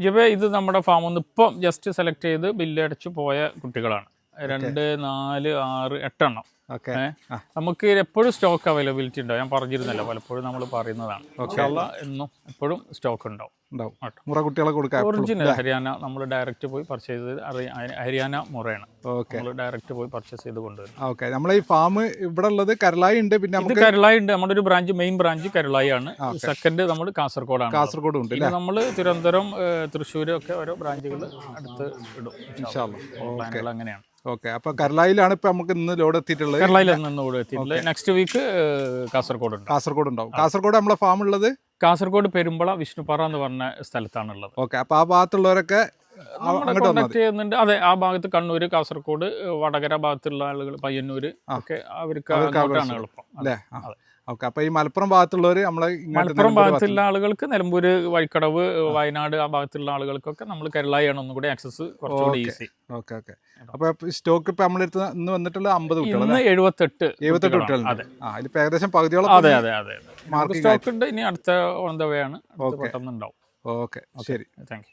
ഇവ ഇത് നമ്മുടെ ഫാമിൽ നിന്ന് ഇപ്പം ജസ്റ്റ് സെലക്ട് ചെയ്ത് ബില്ല് അടച്ച് പോയ കുട്ടികളാണ് രണ്ട് നാല് ആറ് എട്ടെണ്ണം? നമുക്ക് എപ്പോഴും സ്റ്റോക്ക് അവൈലബിലിറ്റി ഉണ്ടോ ഞാൻ പറഞ്ഞിരുന്നല്ലോ പലപ്പോഴും നമ്മൾ പറയുന്നതാണ്. എന്നും എപ്പോഴും സ്റ്റോക്ക് ഉണ്ടാവും. മുറ കുട്ടികളെ കൊടുക്കാം. ഒറിജിനൽ ഹരിയാന നമ്മൾ ഡയറക്റ്റ് പോയി പർച്ചേസ് ചെയ്ത് ഹരിയാന മുറയാണ്. ഓക്കെ. നമ്മൾ ഡയറക്റ്റ് പോയി പർച്ചേസ് ചെയ്ത് കൊണ്ടുവരും ഓക്കെ. നമ്മളെ ഈ ഫാം ഇവിടെ ഉള്ളത് കരളായി ഉണ്ട് പിന്നെ നമുക്ക് കരളായി ഉണ്ട്. നമ്മുടെ ഒരു ബ്രാഞ്ച് മെയിൻ ബ്രാഞ്ച് കരളായി ആണ് സെക്കൻഡ് നമ്മൾ കാസർഗോഡാണ്. കാസർഗോഡ് ഉണ്ട് നമ്മൾ തിരുവനന്തപുരം തൃശ്ശൂർ ഒക്കെ ഓരോ ബ്രാഞ്ചുകൾ അടുത്ത് ഇടും. അങ്ങനെയാണ് ഓക്കെ. അപ്പൊ കരളായിലാണ് ഇപ്പൊ നമുക്ക് ഇന്ന് ലോഡ് എത്തിയിട്ടുള്ളത്. കേരളയിൽ നെക്സ്റ്റ് വീക്ക് കാസർഗോഡ് കാസർഗോഡ് ഉണ്ടാവും കാസർഗോഡ് നമ്മളെ ഫാം ഉള്ളത് കാസർഗോഡ് പെരുമ്പള വിഷ്ണുപാറ എന്ന് പറഞ്ഞ സ്ഥലത്താണുള്ളത്. ഓക്കെ. അപ്പൊ ആ ഭാഗത്തുള്ളവരൊക്കെ ചെയ്യുന്നുണ്ട്. അതെ ആ ഭാഗത്ത് കണ്ണൂര് കാസർഗോഡ് വടകര ഭാഗത്തുള്ള ആളുകൾ പയ്യന്നൂര് ഒക്കെ അവർക്ക് എളുപ്പം. അല്ലേ? ഓക്കെ അപ്പൊ ഈ മലപ്പുറം ഭാഗത്തുള്ളവർ നമ്മളെ മലപ്പുറം ഭാഗത്തുള്ള ആളുകൾക്ക് നിലമ്പൂര് വഴിക്കടവ് വയനാട് ആ ഭാഗത്തുള്ള ആളുകൾക്കൊക്കെ നമ്മൾ കേരളയാണ് ഒന്നും കൂടി ആക്സസ് കുറച്ചുകൂടി ഈസി ഓക്കെ ഓക്കെ. അപ്പൊ സ്റ്റോക്ക് ഇപ്പൊ നമ്മളെടുത്ത് ഇന്ന് വന്നിട്ടുള്ള അമ്പത് ഇന്ന് എഴുപത്തെട്ട് എഴുപത്തെട്ട് കുട്ടികളാണ്. കുട്ടികളുണ്ട്. ആ ഇതിപ്പോ ഏകദേശം പകുതിയോളം അതെ അതെ അതെ സ്റ്റോക്ക് ഉണ്ട് ഇനി അടുത്ത ഓൺ ദ വേ ആണ്. പെട്ടെന്ന് ഉണ്ടാവും. ഓക്കെ ശരി. Thank you.